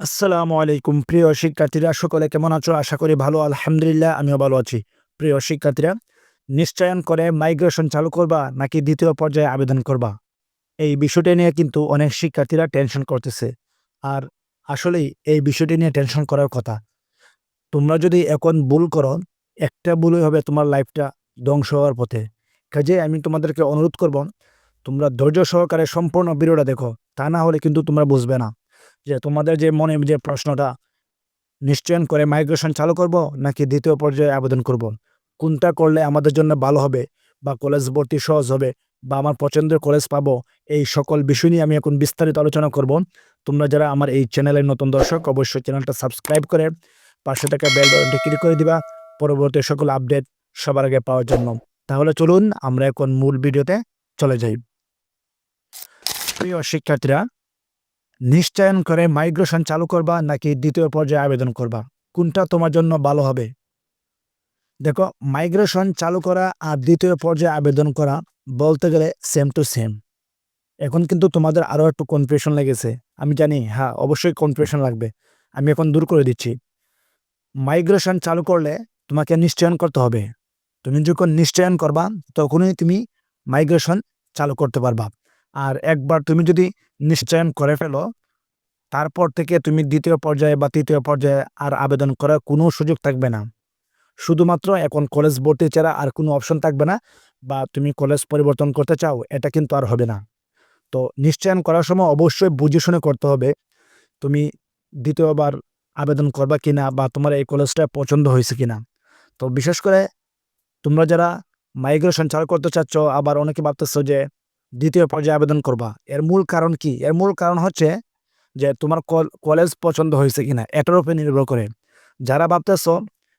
আসসালামু আলাইকুম। প্রিয় শিক্ষার্থীরা, সকলে কেমন আছো? আশা করি ভালো, আলহামদুলিল্লাহ, আমিও ভালো আছি। প্রিয় শিক্ষার্থীরা, নিশ্চয়ন করে মাইগ্রেশন চালু করবা নাকি দ্বিতীয় পর্যায়ে আবেদন করবা? এই বিষয়টি নিয়ে কিন্তু অনেক শিক্ষার্থীরা টেনশন করতেছে। আর আসলেই এই বিষয়টি নিয়ে টেনশন করার কথা। তোমরা যদি এখন ভুল করো, একটা ভুলই হবে তোমার লাইফটা ধ্বংস হওয়ার পথে। কাজে আমি তোমাদেরকে অনুরোধ করব, তোমরা ধৈর্য সহকারে সম্পূর্ণ ভিডিওটা দেখো। তা না হলে কিন্তু তোমরা বুঝবে না। যে তোমাদের যে মনে যে প্রশ্নটা, নিশ্চয়ন করে মাইগ্রেশন চালু করব নাকি দ্বিতীয় পর্যায়ে আবেদন করব। কোনটা করলে আমাদের জন্য ভালো হবে বা কলেজ ভর্তি সহজ হবে বা আমার পছন্দের কলেজ পাবো? এই সকল বিষয় নিয়ে আমি এখন বিস্তারিত আলোচনা করব। তোমরা যারা আমার এই চ্যানেলের নতুন দর্শক, অবশ্যই চ্যানেলটা সাবস্ক্রাইব করে পাশে থাকা বেল বাটনটি ক্লিক করে দিবা। পরবর্তী সকল আপডেট সবার আগে পাওয়ার জন্য। তাহলে চলুন আমরা এখন মূল ভিডিওতে চলে যাই। প্রিয় শিক্ষার্থীরা নিশ্চয়ন করে মাইগ্রেশন চালু করবা নাকি দ্বিতীয় পর্যায়ে আবেদন করবা? কোনটা তোমার জন্য ভালো হবে? দেখো, মাইগ্রেশন চালু করা আর দ্বিতীয় পর্যায়ে আবেদন করা বলতে গেলে সেম টু সেম এখন কিন্তু তোমাদের আরও একটু কনফিউশন লেগেছে। আমি জানি হ্যাঁ অবশ্যই কনফিউশন লাগবে। আমি এখন দূর করে দিচ্ছি। মাইগ্রেশন চালু করলে তোমাকে নিশ্চয়ন করতে হবে। তুমি যখন নিশ্চয়ন করবা, তখনই তুমি মাইগ্রেশন চালু করতে পারবা। আর একবার তুমি যদি নিশ্চয়ন করে ফেলো, তারপর থেকে তুমি দ্বিতীয় পর্যায়ে বা তৃতীয় পর্যায়ে আর আবেদন করার কোনো সুযোগ থাকবে না। শুধুমাত্র এখন কলেজ ভর্তি ছাড়া আর কোনো অপশন থাকবে না বা তুমি কলেজ পরিবর্তন করতে চাও, এটা কিন্তু আর হবে না। তো নিশ্চয়ন করার সময় অবশ্যই বুঝে শুনে করতে হবে, তুমি দ্বিতীয়বার আবেদন করবা কিনা বা তোমার এই কলেজটা পছন্দ হয়েছে কিনা। তো বিশেষ করে তোমরা যারা মাইগ্রেশন চালু করতে চাচ্ছ, আবার অনেকে ভাবতেছো যে দ্বিতীয় পর্যায়ে আবেদন করবা। এর মূল কারণ কি? এর মূল কারণ হচ্ছে যে তোমার কলেজ পছন্দ হয়েছে কিনা, এটার উপরে নির্ভর করে। যারা ভাবতেছ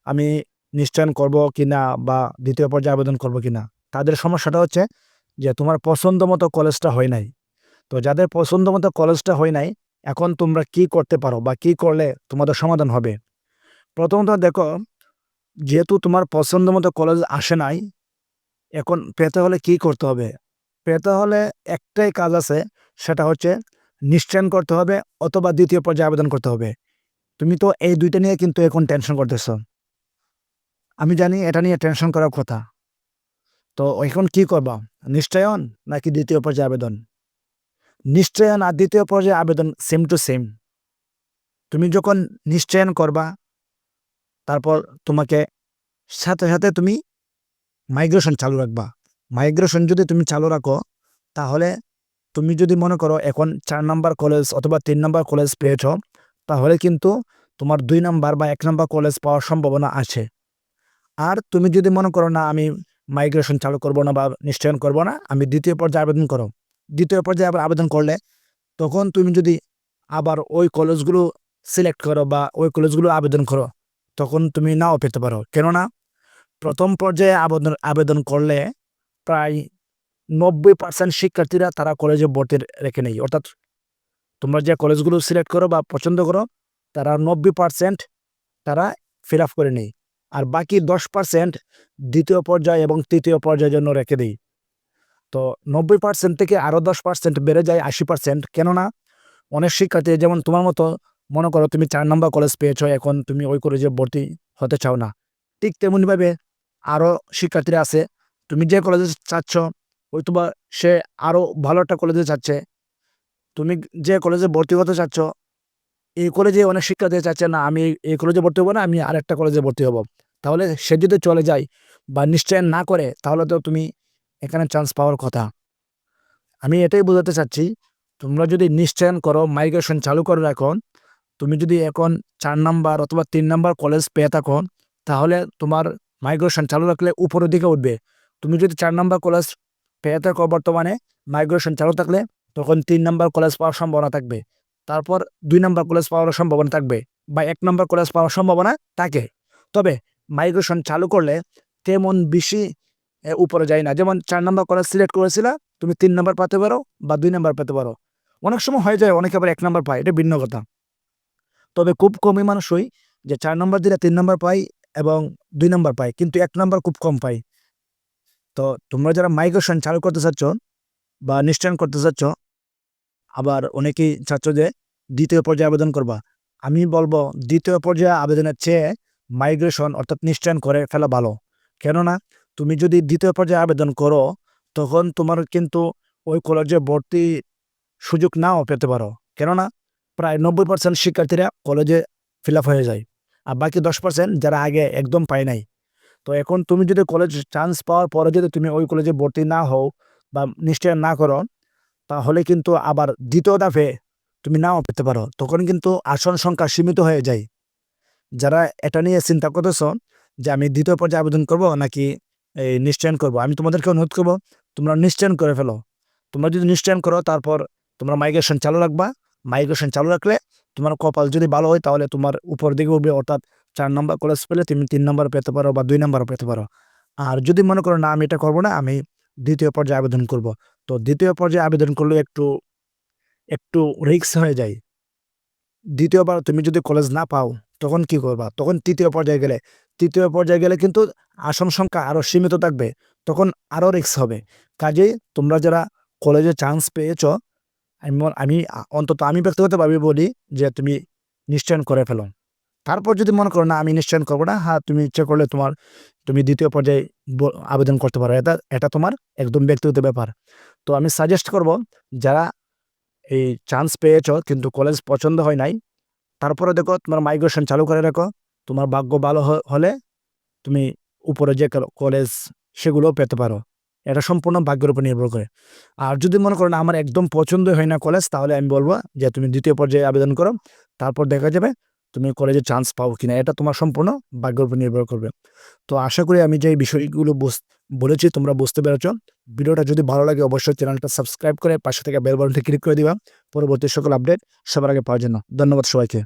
আমি নিশ্চয়ন করব কিনা বা দ্বিতীয় পর্যায়ে আবেদন করব কিনা, তাদের সমস্যাটা হচ্ছে যে তোমার পছন্দ মতো কলেজটা হয় নাই। তো যাদের পছন্দ মতো কলেজটা হয় নাই, এখন তোমরা কি করতে পারো বা কি করলে তোমাদের সমাধান হবে? প্রথমত দেখো, যেহেতু তোমার পছন্দ মতো কলেজ আসে নাই, এখন পেতে হলে কি করতে হবে? পেতে হলে একটাই কাজ আছে, সেটা হচ্ছে নিশ্চয়ন করতে হবে অথবা দ্বিতীয় পর্যায়ে আবেদন করতে হবে। তুমি তো এই দুইটা নিয়ে কিন্তু এখন টেনশন করতেছ। আমি জানি এটা নিয়ে টেনশন করার কথা। তো এখন কি করবা? নিশ্চয়ন নাকি দ্বিতীয় পর্যায়ে আবেদন? নিশ্চয়ন আর দ্বিতীয় পর্যায়ে আবেদন সেম টু সেম তুমি যখন নিশ্চয়ন করবা, তারপর তোমাকে সাথে সাথে তুমি মাইগ্রেশন চালু রাখবা। মাইগ্রেশন যদি তুমি চালু রাখো, তাহলে তুমি যদি মনে করো এখন চার নাম্বার কলেজ অথবা তিন নাম্বার কলেজ পেয়েছ, তাহলে কিন্তু তোমার দুই নাম্বার বা এক নাম্বার কলেজ পাওয়ার সম্ভাবনা আছে। আর তুমি যদি মনে করো না, আমি মাইগ্রেশন চালু করব না বা নিশ্চয়ন করব না, আমি দ্বিতীয় পর্যায়ে আবেদন করো। দ্বিতীয় পর্যায়ে আবার আবেদন করলে তখন তুমি যদি আবার ওই কলেজগুলো সিলেক্ট করো বা ওই কলেজগুলো আবেদন করো, তখন তুমি নাও পেতে পারো। কেননা প্রথম পর্যায়ে আবেদন আবেদন করলে প্রায় নব্বই পার্সেন্ট শিক্ষার্থীরা তারা কলেজে ভর্তি রেখে নেই। অর্থাৎ তোমরা যে কলেজগুলো সিলেক্ট করো বা পছন্দ করো, তারা নব্বই পার্সেন্ট তারা ফিল আপ করে নেই। আর বাকি দশ পার্সেন্ট দ্বিতীয় পর্যায়ে এবং তৃতীয় পর্যায়ের জন্য রেখে দিই। তো নব্বই পার্সেন্ট থেকে আরও দশ পার্সেন্ট বেড়ে যায়, আশি পার্সেন্ট কেননা অনেক শিক্ষার্থী, যেমন তোমার মতো, মনে করো তুমি চার নম্বর কলেজ পেয়েছ, এখন তুমি ওই কলেজে ভর্তি হতে চাও না। ঠিক তেমনিভাবে আরও শিক্ষার্থীরা আছে তুমি যে কলেজে চাচ্ছ, হয়তোবা সে আরও ভালো একটা কলেজে চাচ্ছে তুমি যে কলেজে ভর্তি হতে চাচ্ছ, এই কলেজে অনেক শিক্ষার্থী চাচ্ছে না, আমি এই কলেজে ভর্তি হব না, আমি আরেকটা কলেজে ভর্তি হব। তাহলে সে যদি চলে যায় বা নিশ্চয়ন না করে, তাহলে তো তুমি এখানে চান্স পাওয়ার কথা। আমি এটাই বোঝাতে চাচ্ছি, তোমরা যদি নিশ্চয়ন করো মাইগ্রেশন চালু করে রাখো, তুমি যদি এখন চার নাম্বার অথবা তিন নাম্বার কলেজ পেয়ে থাকো, তাহলে তোমার মাইগ্রেশন চালু রাখলে উপরের দিকে উঠবে। তুমি যদি চার নাম্বার কলেজ পেয়ে থাকো বর্তমানে মাইগ্রেশন চালু থাকলে, তখন তিন নাম্বার কলেজ পাওয়ার সম্ভাবনা থাকবে। তারপর দুই নাম্বার কলেজ পাওয়ার সম্ভাবনা থাকবে বা এক নাম্বার কলেজ পাওয়ার সম্ভাবনা থাকে। তবে মাইগ্রেশন চালু করলে তেমন বেশি উপরে যায় না। যেমন চার নাম্বার কলেজ সিলেক্ট করেছিল, তুমি তিন নাম্বার পেতে পারো বা দুই নাম্বার পেতে পারো। অনেক সময় হয়ে যায়, অনেকে আবার এক নাম্বার পায়, এটা ভিন্ন কথা। তবে খুব কমই মানুষই যে চার নম্বর দিলে তিন নম্বর পাই এবং দুই নম্বর পাই কিন্তু এক নম্বর খুব কম পাই তো তোমরা যারা মাইগ্রেশন চালু করতে চাচ্ছ বা নিশ্চয়ন করতে চাচ্ছ, আবার অনেকেই চাচ্ছ যে দ্বিতীয় পর্যায়ে আবেদন করবা, আমি বলব দ্বিতীয় পর্যায়ে আবেদনের চেয়ে মাইগ্রেশন অর্থাৎ নিশ্চয়ন করে ফেলা ভালো। কেননা তুমি যদি দ্বিতীয় পর্যায়ে আবেদন করো, তখন তোমার কিন্তু ওই কলেজে ভর্তি সুযোগ নাও পেতে পারো। কেননা প্রায় নব্বই পার্সেন্ট শিক্ষার্থীরা কলেজে ফিল হয়ে যায়, আর বাকি দশ পার্সেন্ট যারা আগে একদম পায় নাই। তো এখন তুমি যদি কলেজ চান্স পাওয়ার পরে যদি তুমি ওই কলেজে ভর্তি না হও বা নিশ্চয় না করো, তাহলে কিন্তু আবার দ্বিতীয় দাফে তুমি নাও পেতে পারো। তখন কিন্তু আসন সংখ্যা সীমিত হয়ে যায়। যারা এটা নিয়ে চিন্তা করতেছ যে আমি দ্বিতীয় পর্যায়ে আবেদন করব নাকি এই নিশ্চয়ন করব, আমি তোমাদেরকে অনুরোধ করব, তোমরা নিশ্চয়ন করে ফেলো। তোমরা যদি নিশ্চয়ন করো, তারপর তোমরা মাইগ্রেশন চালু রাখবা। মাইগ্রেশন চালু রাখলে তোমার কপাল যদি ভালো হয়, তাহলে তোমার উপর দিকে উঠবে, অর্থাৎ চার নম্বর কলেজ পেলে তুমি তিন নম্বর পেতে পারো বা দুই নম্বর পেতে পারো। আর যদি মনে করো না, আমি এটা করব না, আমি দ্বিতীয় পর্যায়ে আবেদন করব। তো দ্বিতীয় পর্যায়ে আবেদন করলে একটু একটু রিস্ক হয়ে যায়। দ্বিতীয়বার তুমি যদি কলেজ না পাও, তখন কি করবা? তখন তৃতীয় পর্যায়ে গেলে, তৃতীয় পর্যায়ে গেলে কিন্তু আসন সংখ্যা আরও সীমিত থাকবে, তখন আরও রিস্ক হবে। কাজেই তোমরা যারা কলেজে চান্স পেয়েছ, আমি আমি অন্তত আমি ব্যক্তিগতভাবে বলি যে তুমি নিশ্চয়ন করে ফেলো। তারপর যদি মনে করো, না, আমি নিশ্চয়ন করব না হ্যাঁ তুমি ইচ্ছে করলে তোমার, তুমি দ্বিতীয় পর্যায়ে আবেদন করতে পারো। এটা এটা তোমার একদম ব্যক্তিগত ব্যাপার। তো আমি সাজেস্ট করব, যারা এই চান্স পেয়েছ কিন্তু কলেজ পছন্দ হয় নাই, তারপরে দেখো তোমার মাইগ্রেশন চালু করে রাখো। তোমার ভাগ্য ভালো হলে তুমি উপরে যে কলেজ সেগুলো পেতে পারো। এটা সম্পূর্ণ ভাগ্যের উপর নির্ভর করে। আর যদি মনে করো, না, আমার একদম পছন্দ হয় না কলেজ তাহলে আমি বলব যে তুমি দ্বিতীয় পর্যায়ে আবেদন করো। তারপর দেখা যাবে তুমি কলেজে চান্স পাও কিনা, এটা তোমার সম্পূর্ণ ভাগ্যের উপর নির্ভর করবে। তো আশা করি আমি যে বিষয়গুলো বলেছি, তোমরা বুঝতে পেরেছ। ভিডিওটা যদি ভালো লাগে, অবশ্যই চ্যানেলটা সাবস্ক্রাইব করে পাশে থেকে বেল বাটনটি ক্লিক করে দিবা। পরবর্তী সকল আপডেট সবার আগে পাওয়ার জন্য। ধন্যবাদ সবাইকে।